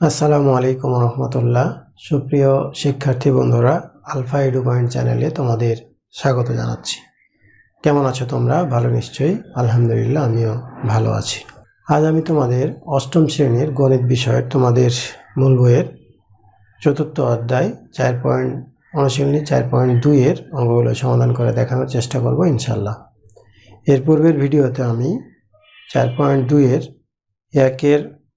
আসসালামু আলাইকুম রহমতুল্লাহ। সুপ্রিয় শিক্ষার্থী বন্ধুরা, আলফা এডু পয়েন্ট চ্যানেলে তোমাদের স্বাগত জানাচ্ছি। কেমন আছো তোমরা? ভালো নিশ্চয়ই? আলহামদুলিল্লাহ, আমিও ভালো আছি। আজ আমি তোমাদের অষ্টম শ্রেণির গণিত বিষয়ের তোমাদের মূল বইয়ের চতুর্থ অধ্যায় চার পয়েন্ট অনুশীলনী চার পয়েন্ট দুইয়ের অঙ্কগুলো সমাধান করে দেখানোর চেষ্টা করব ইনশাল্লাহ এর পূর্বের ভিডিওতে আমি চার পয়েন্ট দুইয়ের একের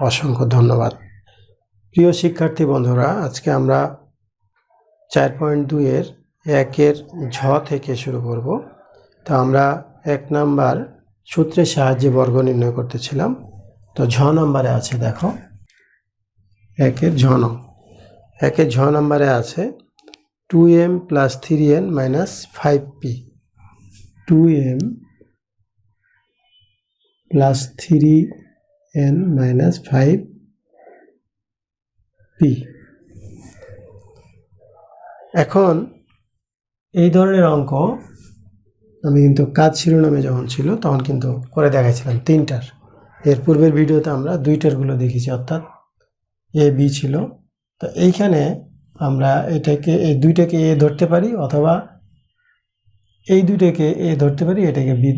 অসংখ্য ধন্যবাদ। প্রিয় শিক্ষার্থী বন্ধুরা, আজকে আমরা চার পয়েন্ট দুইয়ের একের ঝ থেকে শুরু করব। তো আমরা এক নাম্বার সূত্রের সাহায্যে বর্গ নির্ণয় করতেছিলাম। তো ঝ নাম্বারে আছে, দেখো। একের ঝ নং। একের ঝ নাম্বারে আছে two M plus three N minus five P. Two M plus three minus five P এখন এই ধরনের অঙ্ক আমি কিন্তু কাজ শিরোনামে যখন ছিল তখন কিন্তু করে দেখাইছিলাম তিনটার। এর পূর্বের ভিডিওতে আমরা দুইটারগুলো দেখেছি, অর্থাৎ এ বি ছিল। তো এইখানে আমরা এটাকে, এই দুইটাকে এ ধরতে পারি অথবা এই দুইটাকে এ ধরতে পারি, এটাকে বি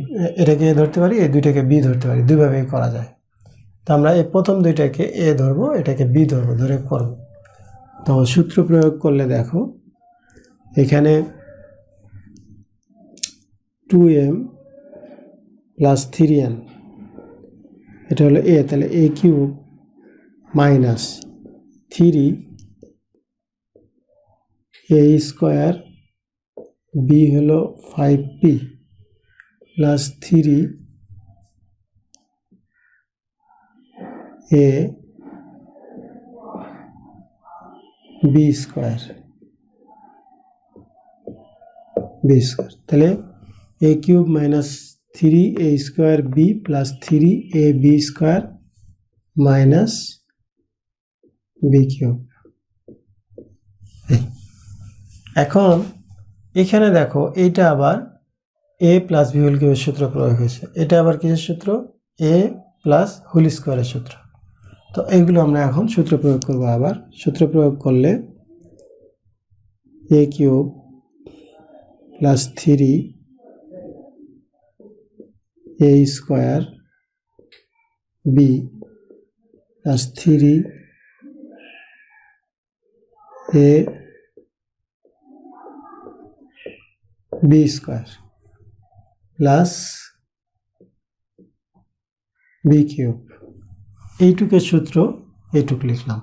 এটাকে এ ধরতে পারি, এই দুইটাকে বি ধরতে পারি, দুইভাবেই করা যায়। আমরা এই প্রথম দুইটাকে এ ধরবো, এটাকে বি ধরবো, ধরে করব। তো সূত্র প্রয়োগ করলে দেখো, এখানে two M plus three N এটা হলো এ তাহলে A cube minus three A square B হলো five P plus three A B square B square তাহলে A cube minus three A square B plus three A B square minus B cube এখন এখানে দেখো, এইটা আবার এ plus B whole কিউবের সূত্র প্রয়োগ হয়েছে। এটা আবার কিসের সূত্র? এ প্লাস হোল স্কোয়ারের সূত্র। তো এইগুলো আমরা এখন সূত্র প্রয়োগ করব আবার। সূত্র প্রয়োগ করলে A cube plus three A square B plus three A B square plus B cube এইটুকের সূত্র এইটুক লিখলাম।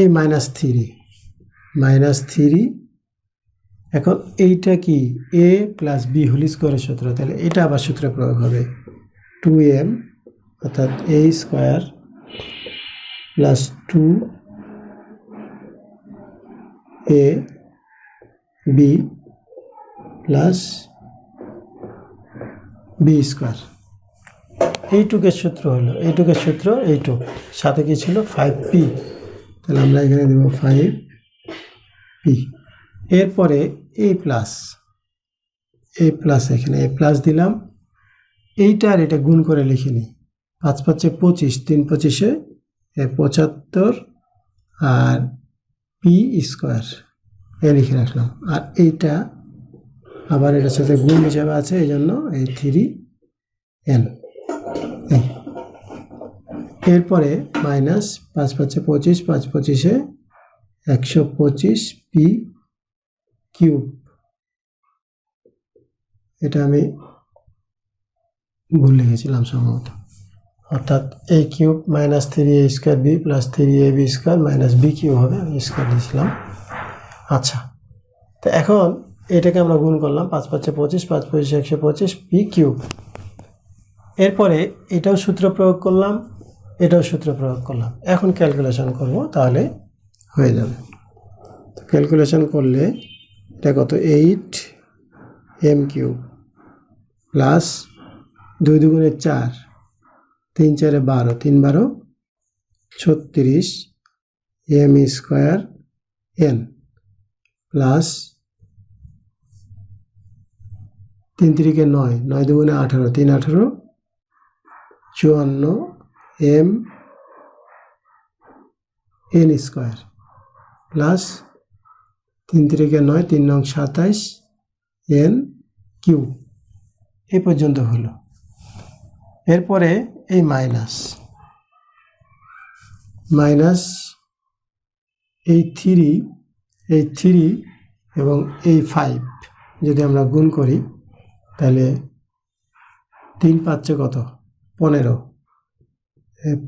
এই মাইনাস থ্রি মাইনাস থ্রি এখন এইটা কি? এ প্লাস বি হোল স্কোয়ারের সূত্র, তাহলে এটা আবার সূত্রে প্রয়োগ হবে। টু এম অর্থাৎ A square plus two A B plus B square এইটুকের সূত্র হলো এইটুকের সূত্র, এইটুক। সাথে কি ছিল? ফাইভ পি তাহলে আমরা এখানে দেব ফাইভ পি এরপরে এ প্লাস এ প্লাস এখানে এ প্লাস দিলাম। এইটা আর এটা গুণ করে লিখে নিই। পাঁচ পাঁচে পঁচিশ, তিন পঁচিশে এ পঁচাত্তর আর পি স্কোয়ার এ লিখে রাখলাম। আর এইটা আবার এটার সাথে গুণ হিসাবে আছে, এই জন্য এই থ্রি এন এরপরে মাইনাস পাঁচ পাঁচে পঁচিশ, পাঁচ পঁচিশে একশো পঁচিশ পি কিউব। এটা আমি ভুল লিখেছিলাম সম্ভবত। অর্থাৎ A cube minus three A square B plus three A B square minus B cube হবে, আমি স্কোয়ার দিয়েছিলাম। আচ্ছা তো এখন এটাকে আমরা গুণ করলাম পাঁচ পাঁচে পঁচিশ, পাঁচ পঁচিশ একশো পঁচিশ পি কিউব। এরপরে এটাও সূত্র প্রয়োগ করলাম, এটাও সূত্র প্রয়োগ করলাম। এখন ক্যালকুলেশন করব, তাহলে হয়ে যাবে। ক্যালকুলেশন করলে এটা কত? এইট এম কিউব প্লাস দুই দুগুণে চার, তিন চারে বারো, তিন বারো, ছত্রিশ এম স্কোয়ার এন প্লাস তিন তিরিকে নয় নয় দুগুণে আঠারো, তিন আঠারো চুয়ান্ন এম এন স্কোয়ার প্লাস তিন তিরিকে নয়, তিন নং সাতাইশ এন কিউ। এই পর্যন্ত হলো। এরপরে এই মাইনাস। মাইনাস এই থ্রি এই থ্রি এবং এই ফাইভ যদি আমরা গুণ করি, তাহলে তিন পাচ্ছে কত? পনেরো।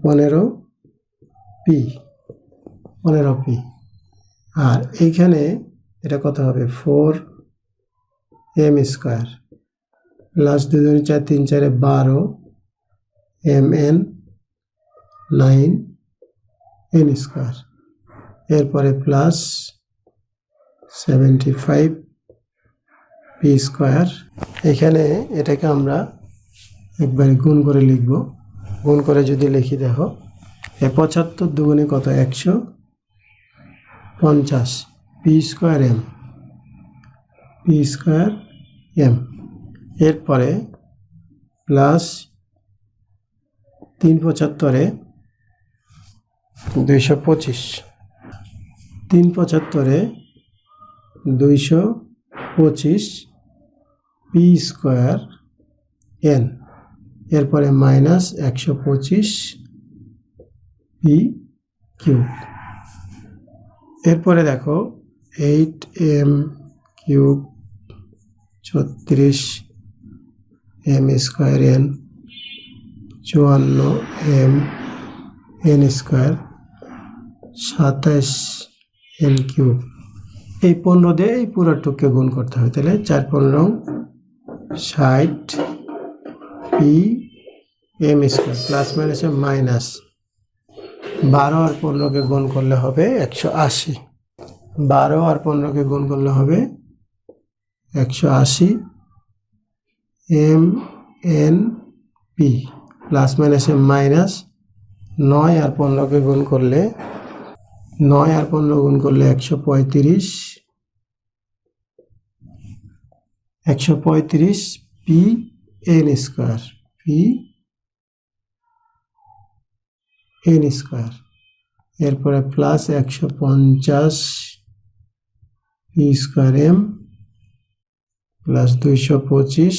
পনেরো পি পনেরো পি। আর এইখানে এটা কত হবে? Four M square. প্লাস দুজন চার তিন চারে বারো M N nine N square. এরপরে plus seventy five P square. এখানে এটাকে আমরা একবারে গুণ করে লিখব। গুণ করে যদি লিখি দেখো এ পঁচাত্তর দুগুণে কত? একশো পঞ্চাশ। P square M. P square M. এরপরে প্লাস তিন পঁচাত্তরে দুইশো পঁচিশ। তিন পঁচাত্তরে দুইশো পঁচিশ। P square N. এরপরে মাইনাস একশো পঁচিশ পি কিউ এরপরে দেখো এইট এম কিউব ছত্রিশ এম স্কোয়ার এন চুয়ান্ন এম এন স্কোয়ার সাতাশ এম কিউব এই পনেরো দিয়ে এই পুরোটুককে গুণ করতে হবে, তাহলে চার পনেরো ষাট পি এম স্কোয়ার প্লাস মাইনাসে মাইনাস বারো আর পনেরোকে গুণ করলে হবে একশো আশি। বারো আর পনেরোকে গুণ করলে হবে একশো আশি। এম এন পি প্লাস মাইনাসে মাইনাস নয় আর পনেরোকে গুণ করলে, নয় আর পনেরো গুণ করলে একশো পঁয়ত্রিশ। একশো পঁয়ত্রিশ P N square P N square এরপরে প্লাস একশো পঞ্চাশ পি স্কোয়ার এম প্লাস দুইশো পঁচিশ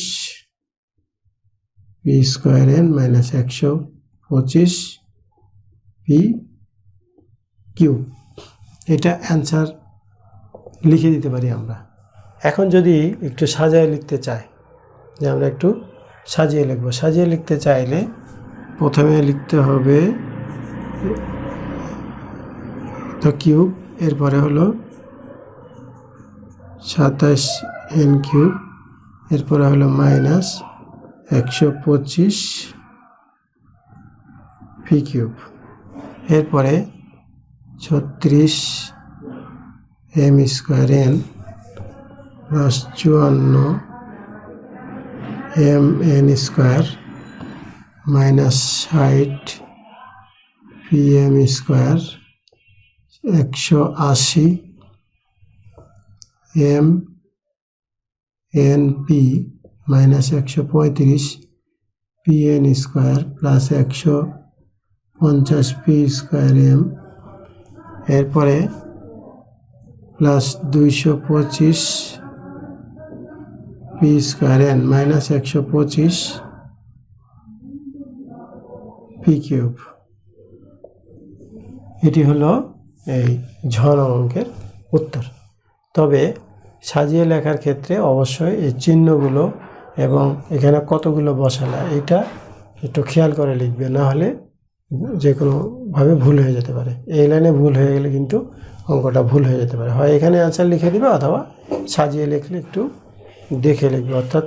পি স্কোয়ার এন মাইনাস একশো পঁচিশ পি কিউ এটা অ্যান্সার লিখে দিতে পারি আমরা। এখন যদি একটু সাজায় লিখতে চাই, যে আমরা একটু সাজিয়ে লিখব। সাজিয়ে লিখতে চাইলে প্রথমে লিখতে হবে তো কিউব এরপরে হলো সাতাশ এন কিউব এরপরে হলো মাইনাস একশো পঁচিশ পি কিউব এরপরে ছত্রিশ এম স্কোয়ার এন প্লাস চুয়ান্ন এম এন স্কোয়ার মাইনাস ষাট পি এম স্কোয়ার একশো আশি এম এন পি মাইনাস একশো পঁয়ত্রিশ পি এন স্কোয়ার প্লাস একশো পঞ্চাশ পি স্কোয়ার এম এরপরে প্লাস দুইশো পঁচিশ পি স্কোয়ার এন মাইনাস একশো পঁচিশ পি কিউব এটি হলো এই ঝ নং অঙ্কের উত্তর। তবে সাজিয়ে লেখার ক্ষেত্রে অবশ্যই এই চিহ্নগুলো এবং এখানে কতগুলো বসালা, এটা একটু খেয়াল করে লিখবে, না হলে যে কোনোভাবে ভুল হয়ে যেতে পারে। এই লাইনে ভুল হয়ে গেলে কিন্তু অঙ্কটা ভুল হয়ে যেতে পারে। হয় এখানে অ্যান্সার লিখে দিবে অথবা সাজিয়ে লিখলে একটু দেখে লিখবে, অর্থাৎ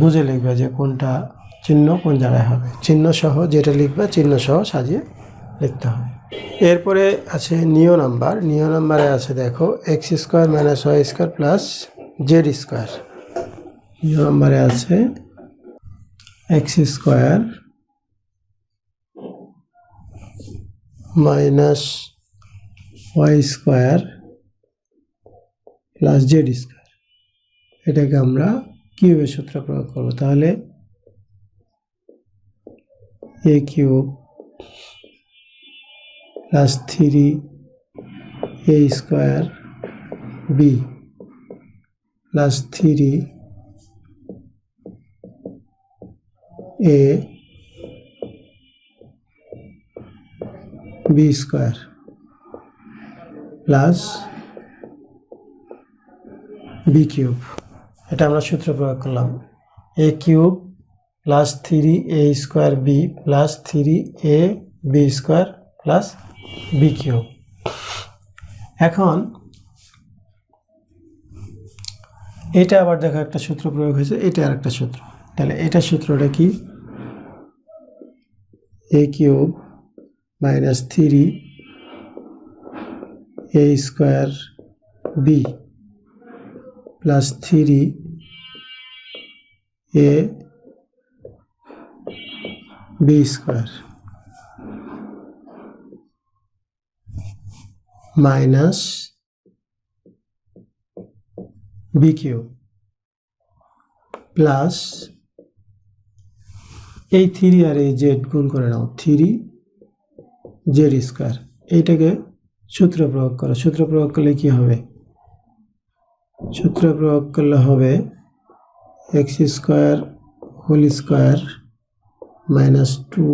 বুঝে লিখবে যে কোনটা চিহ্ন কোন জায়গায় হবে। চিহ্ন সহ যেটা লিখবে চিহ্ন সহ সাজিয়ে লিখতে হবে। এরপরে আছে নিয় নাম্বার। নিয় নাম্বারে আছে, দেখো, X square minus Y square plus Z square. নিয় নাম্বারে আছে X square minus Y square plus Z square. এটাকে আমরা কিউবের সূত্র প্রয়োগ করব। তাহলে A cube plus three A square B plus three A B square plus B cube. এটা আমরা সূত্র প্রয়োগ করলাম। A cube plus three A square B plus three A B square plus B cube. এখন এটা আবার দেখো একটা সূত্র প্রয়োগ হয়েছে, এটা আর একটা সূত্র। তাহলে এটা সূত্রটা কি? A cube minus three A square B plus three A B square minus B cube plus এই থ্রি আর এই জেড গুণ করে নাও থ্রি জেড স্কোয়ার এইটাকে সূত্র প্রয়োগ করো। সূত্র প্রয়োগ করলে কি হবে? সূত্র প্রয়োগ করলে হবে X square whole square minus two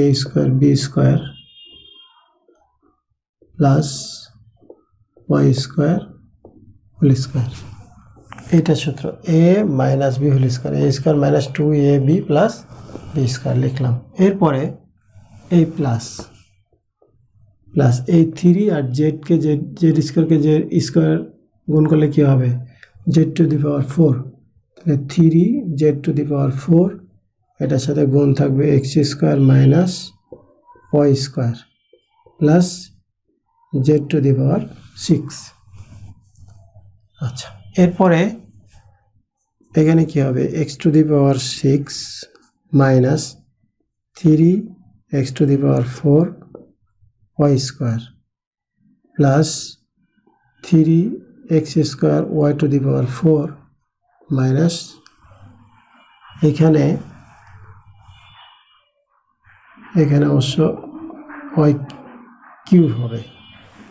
A square B square plus Y square whole square. এইটা সূত্র A minus B whole square, A square minus two A B plus B square লিখলাম। এরপরে এই প্লাস প্লাস এই three আর জেডকে Z Z স্কোয়ারকে Z square গুণ করলে কী হবে? Z to the power four তাহলে three Z to the power four এটার সাথে গুণ থাকবে X square minus Y square plus Z to the power six আচ্ছা এরপরে এখানে কি হবে? X to the power six minus three X to the power four Y square plus three X square Y to the power four minus এখানে এখানে অবশ্য Y cube হবে।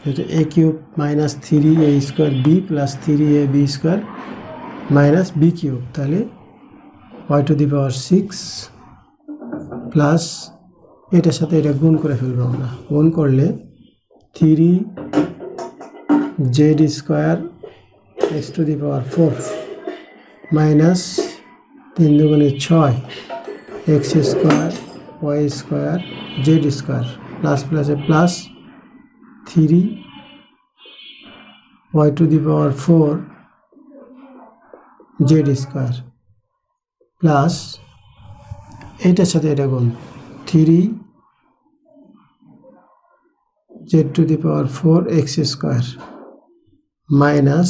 যেটা A cube minus three A square B plus three A B square minus B cube, তাহলে Y to the power six plus এটার সাথে এটা গুণ করে ফেলব আমরা। গুণ করলে three Z square X to the power four minus তিন দুগুণে ছয় X square, Y square, Z square, plus প্লাসে plus three, Y to the power four Z square, plus এইটার সাথে এটা গুণ three Z to the power four X square. Minus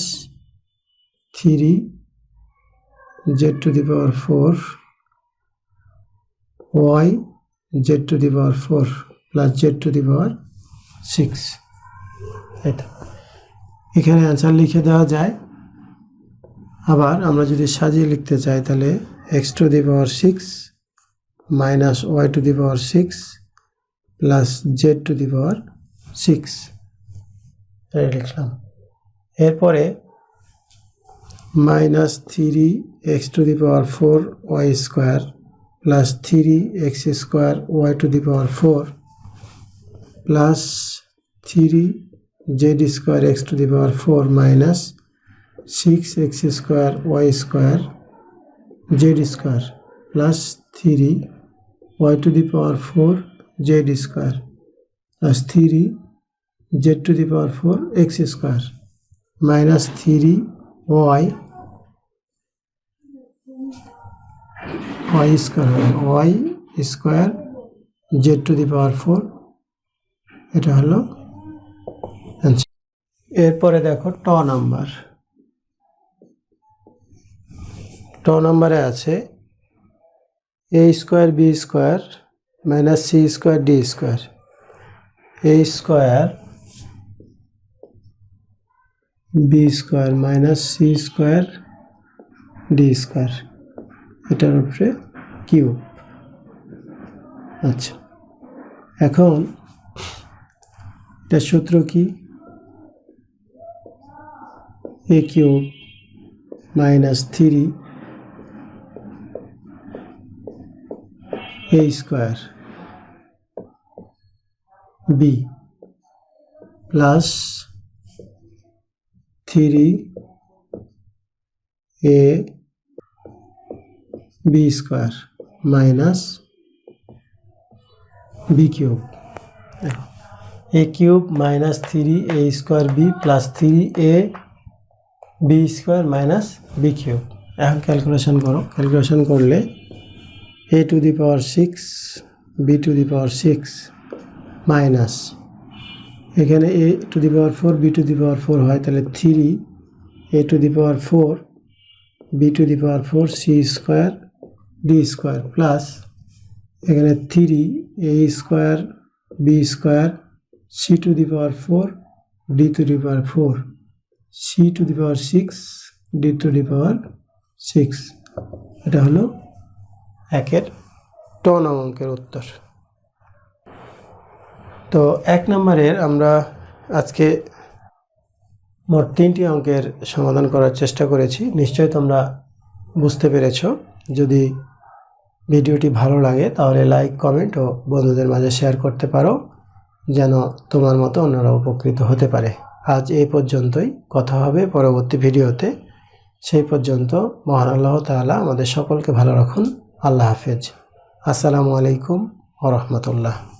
three Z to the power four Y Z to the power four plus Z to the power six. এটা। এখানে answer লিখে দেওয়া যায়। আবার আমরা যদি সাজিয়ে লিখতে চাই তাহলে X to the power six minus Y to the power six plus Z to the power six. লিখলাম। এরপরে minus three X to the power four Y square plus three X square Y to the power four plus three Z square X to the power four minus six X square Y square Z square plus three Y to the power four Z square plus three Z to the power four X square minus three Y Y square হবে Y square Z to the power এটা হলো। এরপরে দেখো ট number ট নাম্বারে আছে A square B square minus C square D square A square B square minus C square D square এটার উপরে কিউব। আচ্ছা। এখন এটার সূত্র কি? A cube minus three A square B plus three A B square minus B cube. A cube minus three A square B plus three A B square minus B cube. এখন calculation করো। Calculation করলে A to the power six, B to the power six minus এখানে A to the power four, B to the power four হয়, তাহলে three A to the power four, B to the power four, C square, D square plus এখানে three A square, B square, C to the power four, D to the power four, C to the power six, D to the power six. এটা হলো একের ট নং অঙ্কের উত্তর। তো এক নম্বরের আমরা আজকে মোট তিনটি অঙ্কের সমাধান করার চেষ্টা করেছি। নিশ্চয়ই তোমরা বুঝতে পেরেছ। যদি ভিডিওটি ভালো লাগে, তাহলে লাইক, কমেন্ট ও বন্ধুদের মাঝে শেয়ার করতে পারো, যেন তোমার মতো অন্যরা উপকৃত হতে পারে। আজ এই পর্যন্তই। কথা হবে পরবর্তী ভিডিওতে। সেই পর্যন্ত মহান আল্লাহ তাআলা আমাদের সকলকে ভালো রাখুন। আল্লাহ হাফেজ। আসসালামু আলাইকুম ও রহমতুল্লাহ।